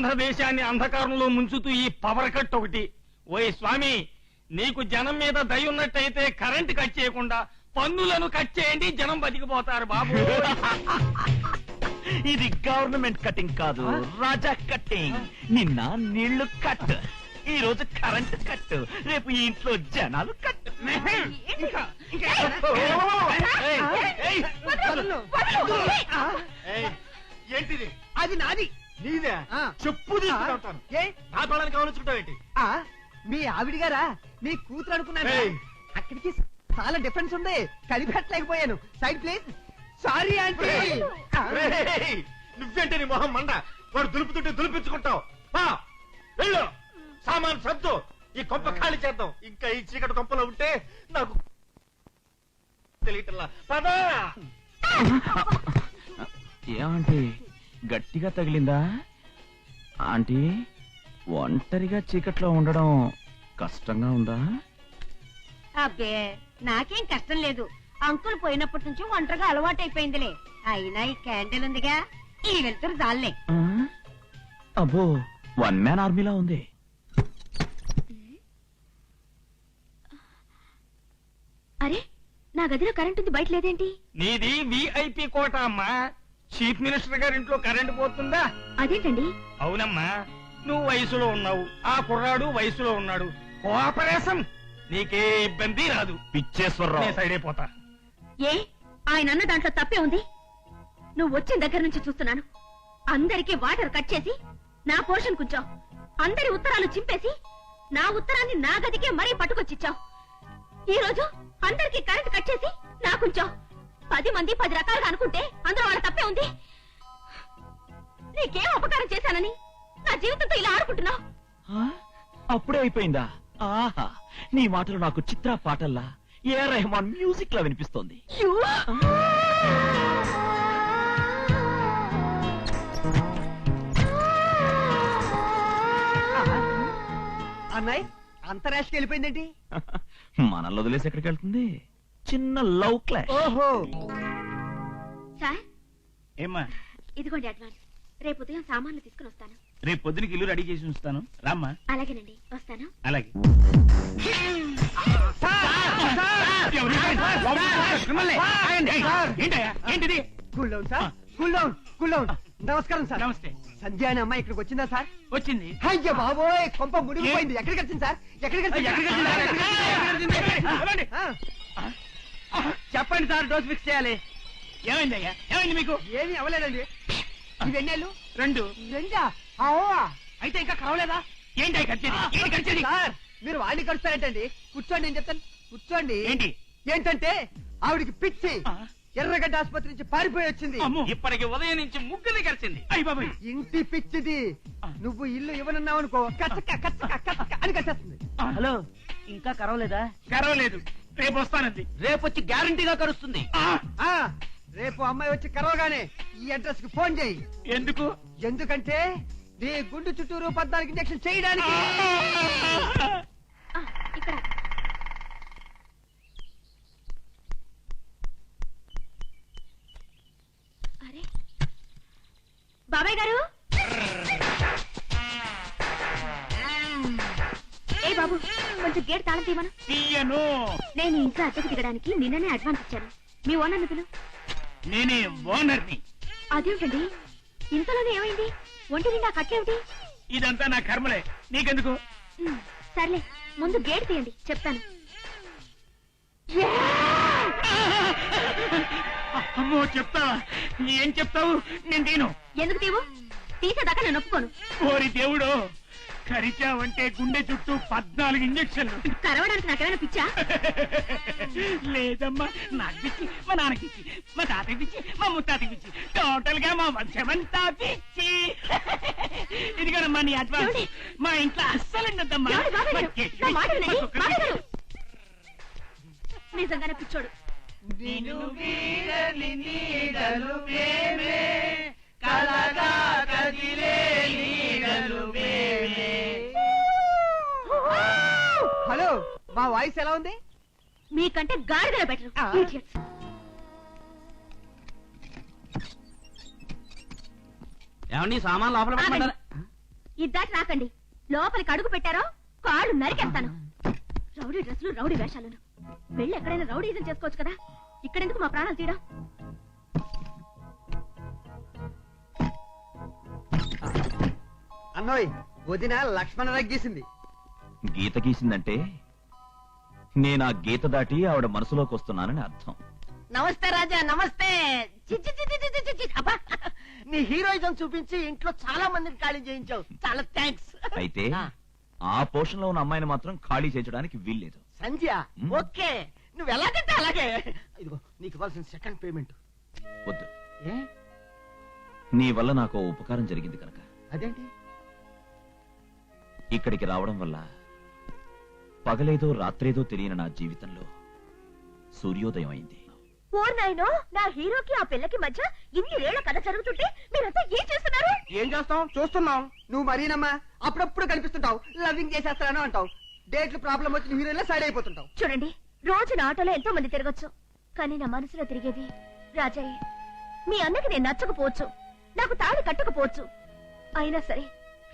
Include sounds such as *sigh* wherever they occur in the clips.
ఆంధ్రదేశాన్ని అంధకారంలో ముంచుతూ ఈ power cut ఒకటి. ఓయ్ స్వామి నీకు జనం మీద దయ ఉన్నట్టయితే కరెంట్ కట్ చేయకుండా పన్నులను కట్ చేయండి జనం బతికిపోతారు బాబు. *laughs* ఇది గవర్నమెంట్ కటింగ్ కాదు రాజా కటింగ్. నిన్న నీళ్ళు కట్ ఈ రోజు కరెంట్ కట్ రేపు ఇంట్లో జనాలు కట్. ఇంకా ఇంకా చెప్పు తీసుకుంటాను ఏ? నా ఏంటి? ఆ? మీ ఆవిడ గారా? మీ కూతురు అనుకున్నాను ఏయ్. అక్కడికి చాలా డిఫరెన్స్ ఉంది. కలిపెట్టలేకపోయాను. సైడ్ ప్లీజ్ సారీ ఆంటీ రేయ్, నువ్వేంటి నీ మొహం మండ? వాడు దులుపుతుంటే దులిపించుకుంటావు. పా, వెళ్ళు. సామాన్ సర్దు. ఈ కొంప ఖాళీ చేద్దాం. ఇంకా ఈ చీకటి కొంపలో ఉంటే నాకు తెలియటల్లా పదా. ఏమంటే గట్టిగా తగిలిందా? ఆంటీ ఒంటరిగా చీకట్లో ఉండడం కష్టంగా ఉందా? అబ్బే నాకేం కష్టం లేదు. అంకుల్ పోయినప్పటి నుంచి ఒంటరిగా అలవాటైపోయిందిలే. అయినా ఈ క్యాండిల్ ఉందిగా. ఈ వెళ్తురు చాలే ఆ? అబ్బో వన్ మ్యాన్ ఆర్మీలా ఉంది. అరే నా గదిలో కరెంట్ ఉంది బయట లేదేంటి? నీది విఐపి కోట అమ్మా. చీఫ్ మినిస్టర్ గారి ఇంట్లో కరెంట్ పోతుందా? అదేంటండి? అవునమ్మా నువ్వు వయసులో ఉన్నావు ఆ కుర్రాడు వయసులో ఉన్నాడు. కోఆపరేషన్? నీకే ఇబ్బంది రాదు. నేను పిచ్చేశ్వరరావు సైడ్ అయిపోతా ఏ? ఆయన అన్న దాంట్లో తప్పే ఉంది. నువ్వు వచ్చిన దగ్గర నుంచి చూస్తున్నాను. అందరికీ వాటర్ కట్ చేసి నా పోర్షన్ కూర్చో. అందరి ఉత్తరాలు చింపేసి నా ఉత్తరాన్ని నా గదికే మరీ పట్టుకొచ్చిచ్చావు. ఈ రోజు అందరికీ కరెంట్ కట్ చేసి నా కొంచెం పది మంది పది రకాలుగా అనుకుంటే అందులో వాళ్ళ తప్పే ఉంది. నీకేం ఉపకారం చేశానని నా జీవితంతో ఇలా ఆడుకుంటున్నావు? అప్పుడే అయిపోయిందా? ఆహా నీ మాటలు నాకు చిత్ర పాటల్లా ఏ రెహమాన్ మ్యూజిక్ లా వినిపిస్తోంది. అన్నయ్య అంతరాష్ట్రకి వెళ్ళిపోయిందేంటి? *laughs* మనల్ని వదిలేసి ఎక్కడికి వెళ్తుంది? చిన్న లవ్ క్లాష్. ఓహో. సార్. ఏమ్మా? ఇదిగోండి అడ్వాన్స్ రేపు ఉదయం సామాన్లు తీసుకుని వస్తాను. రేపు పొద్దునకి ఇల్లు రెడీ చేసి ఉంచుతాను. రామ్మా. అలాగేనండి. వస్తాను. అలాగే. ఏంటయ్యా? ఏంటిది? Cool down sir. Cool down cool down. నమస్కారం సార్. నమస్తే. సంధ్య అనే అమ్మాయి ఇక్కడికి వచ్చిందా సార్? వచ్చింది. అయ్యో బాబోయ్ కొంప మునిగిపోయింది. ఎక్కడికి వచ్చింది సార్? ఎక్కడికి వచ్చింది ఆ, చెప్పండి సార్ డోస్ ఫిక్స్ చేయాలి. ఏమైందయ్యా ఏమైంది మీకు? ఏమీ అవ్వలేదండి. ఇవి ఎన్నేళ్ళు? రెండు. రెండా? అయితే ఇంకా కావలేదా? ఏంటి ఖర్చేది సార్ మీరు వాడిని కడుస్తారేంటండి కూర్చోండి నేను చెప్తాను? కూర్చోండి. ఏంటి? ఏంటంటే ఆవిడికి పిచ్చి. ఎర్రగడ్డ ఆసుపత్రి నుంచి పారిపోయి వచ్చింది. ఇప్పటికి ఉదయం నుంచి ముగ్గుని కలిసింది అయ్యి బాబాయ్. ఇంటి పిచ్చిది. నువ్వు ఇల్లు ఇవ్వనున్నావు అనుకో కచ్చక కచ్చక కచ్చక అని కట్టేస్తుంది హలో ఇంకా కరవలేదా? కరవలేదు. రేపు వస్తానంది రేపు వచ్చి గ్యారంటీగా కరుస్తుంది. ఆ! రేపు అమ్మాయి వచ్చి కరవగానే ఈ అడ్రస్కి ఫోన్ చేయి. ఎందుకు? ఎందుకంటే నీ గుండు చుట్టూరు పద్నాలుగు ఇంజక్షన్ చేయడానికి. బాబు కొంచెం గేట్ తాళం తీయమను. తీయను. నేను ఇంట్లో అద్దెకు దిగడానికి నిన్ననే అడ్వాన్స్ ఇచ్చాను. మీ ఓనర్ నిధులు నేనే ఓనర్ని. అదేమిటండి? ఇంతలోనే ఏమైంది? ఒంటి నిండా కట్లేమిటి ఇదంతా నా కర్మలే. నీకెందుకు? ఉమ్, సర్లే ముందు గేట్ తీయండి. చెప్తాను. అమ్మో చెప్తావా ఏం చెప్తావు? నేను తీను ఎందుకు తీవు తీసేదాకా నేను ఒప్పుకోను. ఓరి దేవుడు. కరిచావంటే గుండె చుట్టూ పద్నాలుగు ఇంజక్షన్లు. కరవడానికి నాకేమైనా పిచ్చా? లేదమ్మా నాకు పిచ్చి మా నాన్నకి పిచ్చి మా తాతకి పిచ్చి మా ముత్తాతకి పిచ్చి. టోటల్గా మా వంశమంతా పిచ్చి. ఇదిగోనమ్మా నీ అడ్వాన్స్? మా ఇంట్లో అస్సలు ఉండద్దమ్మా ఏమండి బాబాయ్ గారు? మా చెట్టు నా వాయిస్ ఎలా ఉంది? మీకంటే గాడిదల బెటర్. ఆ. ఏమండి సామాన్ లోపల. పెట్టమంటారా? ఇద్దాటి రాకండి. లోపలికి అడుగు పెట్టారో కాళ్ళు నరికేస్తాను. రౌడీ డ్రెస్సులు రౌడీ వేషాలను. వెళ్ళి ఎక్కడైనా రౌడీజం చేసుకోవచ్చు కదా? ఇక్కడెందుకు మా ప్రాణాలు తీయడం? అన్నోయ్ వదిన లక్ష్మణ రగ్గీసింది గీత గీసిందంటే నేను ఆ గీత దాటి ఆవిడ మనసులోకి వస్తున్నానని అర్థం. నమస్తే రాజా నమస్తే. చి, చి, చి, చి, చి, చి, చి, చి. అబ్బా. నీ హీరోయిజం చూపించి ఇంట్లో చాలా మందిని ఖాళీ చేయించావు. చాలా థ్యాంక్స్ అయితే ఆ. పోర్షన్లో ఉన్న అమ్మాయిని మాత్రం ఖాళీ చేయించడానికి వీల్లేదు. సంధ్య మ్. ఓకే. నువ్వు ఎలాగంటే అలాగే. ఇదిగో నీకు ఇవ్వాల్సిన సెకండ్ పేమెంట్ వద్దు. ఏ? నీ వల్ల నాకు ఓ ఉపకారం జరిగింది కనుక. అదేంటి? ఇక్కడికి రావడం వల్ల పగలేదో రాత్రేదో తెలియని నా జీవితంలో సూర్యోదయం అయింది. ఓ నాయనో నా హీరోకి ఆ పిల్లకి మధ్య ఇన్ని రేళ్ళ కథ జరుగుతుంటే మీరంతా ఏం చేస్తున్నారు? ఏం చేస్తాం? చూస్తున్నాం. నువ్వు మరీనమ్మా అప్పుడప్పుడు కనిపిస్తుంటావు. లవింగ్ చేసేస్తాను అంటావు. డేట్లు ప్రాబ్లం వచ్చిన హీరోయిన్ సైడ్ అయిపోతుంటావు. చూడండి రోజు నా ఆటోలో ఎంతో మంది తిరగచ్చు. కానీ నా మనసులో తిరిగేది రాజయ్య మీ అన్నకి నేను నచ్చకపోవచ్చు. నాకు తాళి కట్టకపోవచ్చు. అయినా సరే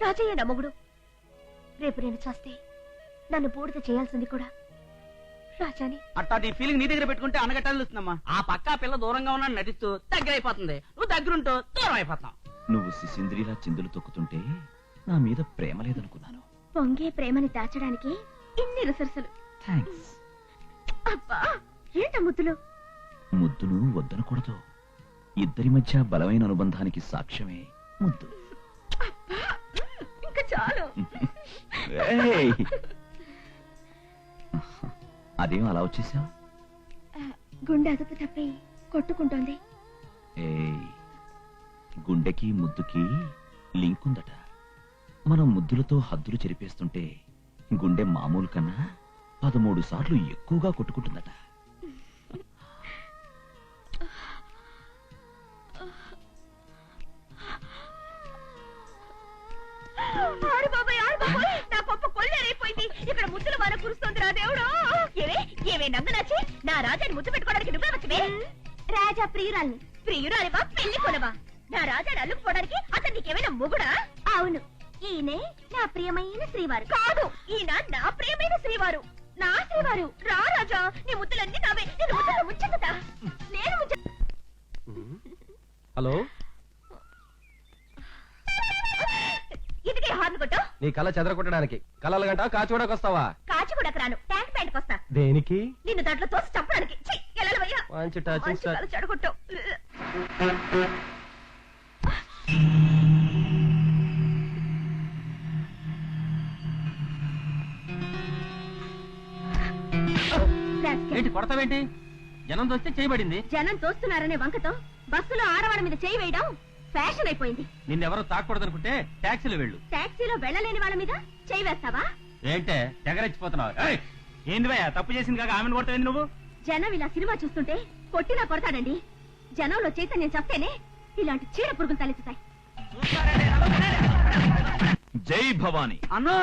రాజయ్య నా మొగుడు. రేపు నేను చేస్తే నన్ను బూడిద చేయాల్సింది కూడా. రాజాని. అట్టా నీ ఫీలింగ్ నీ దగ్గర పెట్టుకుంటే అనగట్టాలుస్తుందమ్మా ఆ పక్క ఆ పిల్ల దూరంగా ఉన్నా నటిస్తూ దగ్గర అయిపోతుంది నువ్వు దగ్గరుంటూ దూరం అయిపోతావు నువ్వు శిశింద్రిలా చిందులు తొక్కుతుంటే నా మీద ప్రేమ లేదనుకున్నాను. పొంగే ప్రేమని దాచడానికి ఇన్ని రుసరుసలు థ్యాంక్స్ అబ్బా ఏంట ముద్దులు? ముద్దును వద్దనకూడదు. ఇద్దరి మధ్య బలమైన అనుబంధానికి సాక్ష్యమే ముద్దు. ఇంకా చాలు. *laughs* ఏయ్! అదేం అలా వచ్చేసావు? గుండె అదుపు తప్పి కొట్టుకుంటోంది. ఏయ్ గుండెకి ముద్దుకి లింక్ ఉందట. మనం ముద్దులతో హద్దులు చెరిపేస్తుంటే గుండె మామూలు కన్నా పదమూడు సార్లు ఎక్కువగా కొట్టుకుంటుందట. ముద్దుల వాన కురుస్తోంది రా దేవుడు. ఏవే ఏవే నంగనాచి నా రాజాని ముద్దు పెట్టుకోవడానికి నువ్వే వచ్చవే? రాజా ప్రియురాల్ని. ప్రియురాలివా పెళ్ళి కొనవా నా రాజాని అల్లుకుపోవడానికి అతను నీకేమైనా మొగుడా? అవును ఈయనే నా ప్రియమైన శ్రీవారు. కాదు ఈయన నా ప్రియమైన శ్రీవారు. నా శ్రీవారు. రా రాజా నీ ముద్దులన్నీ నావే. నేను ముద్దులు ముంచెత్తుతా నేను హలో? ఇదిగే హార్న్ కొట్టు నీ కళ చెదరగొట్టడానికి. కళల గంట కాచిగూడకు వస్తావా కాచి కూడా రాను ట్యాంక్ ప్యాంట్ వస్తా దేనికి? నిన్ను దాంట్లో తోసి చంపడానికి. మంచి టచింగ్ చెడగొట్టావు. ఏంటి కొడతావేంటి? జనం చూస్తే చేయబడింది. జనం తోస్తున్నారనే వంకతో బస్సులో ఆడవాడి మీద చేయి వేయడం ఫ్యాషన్ అయిపోయింది. నిన్నెవరూ తాకూడదనుకుంటే ట్యాక్సీలో వెళ్ళు. టాక్సీలో వెళ్ళలేని వాళ్ళ మీద చేయి వేస్తావా? ఏంటే తెగరెచ్చిపోతున్నావు. ఏయ్! ఏంది భయ్యా తప్పు చేసింది కాక ఆమెను కొడతావేంది నువ్వు? జనం ఇలా సినిమా చూస్తుంటే కొట్టినా కొడతాడండి. జనంలో చైతన్యం చస్తేనే ఇలాంటి చీడ పురుగులు తలెత్తుతాయి. జై భవానీ. అన్నో